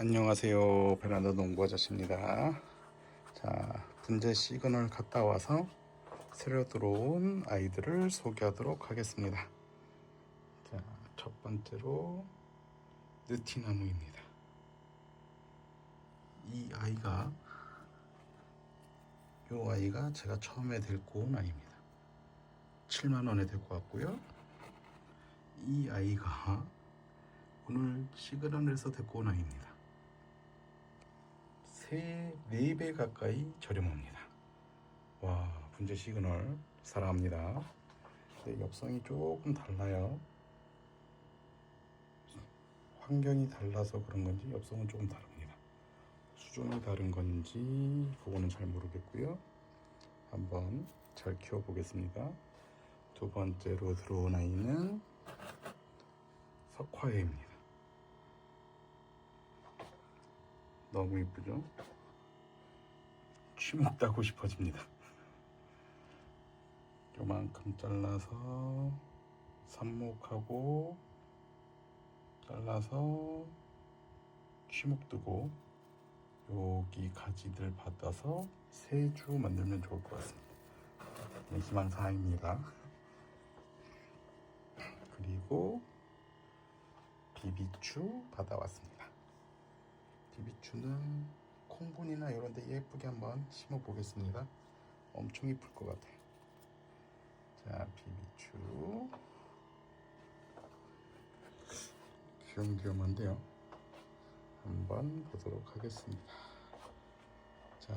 안녕하세요. 베란다 농부 아저씨입니다. 자, 분재 시그널 갔다 와서 새로 들어온 아이들을 소개하도록 하겠습니다. 자, 첫 번째로 느티나무입니다. 이 아이가 이 아이가 제가 처음에 데리고 온 아이입니다. 7만 원에 데리고 왔고요. 이 아이가 오늘 시그널에서 데리고 온 아이입니다. 세, 네배 가까이 저렴합니다. 와, 분재 시그널 사랑합니다. 근데 엽성이 조금 달라요. 환경이 달라서 그런 건지 엽성은 조금 다릅니다. 수종이 다른 건지 그거는 잘 모르겠고요. 한번 잘 키워보겠습니다. 두 번째로 들어온 아이는 석화애입니다. 너무 이쁘죠? 취목 따고 싶어집니다. 요만큼 잘라서 삽목하고 잘라서 취목 뜨고 여기 가지들 받아서 세 주 만들면 좋을 것 같습니다. 네, 희망사항입니다. 그리고 비비추 받아왔습니다. 비비추는 콩분이나 이런 데 예쁘게 한번 심어 보겠습니다. 엄청 이쁠 것 같아요. 자, 비비추. 귀염귀염한데요. 한번 보도록 하겠습니다. 자,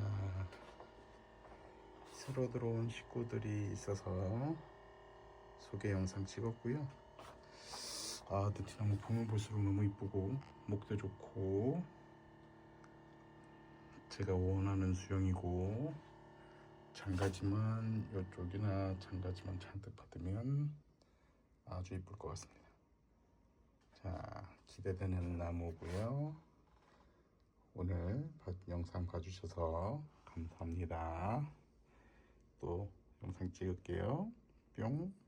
새로 들어온 식구들이 있어서 소개 영상 찍었고요. 아, 느티나무 보면 볼수록 너무 이쁘고 목도 좋고 제가 원하는 수영이고 장가지만 이쪽이나 장가지만 잔뜩 받으면 아주 이쁠 것 같습니다. 자, 기대되는 나무고요. 오늘 봐- 영상 봐주셔서 감사합니다. 또 영상 찍을게요. 뿅.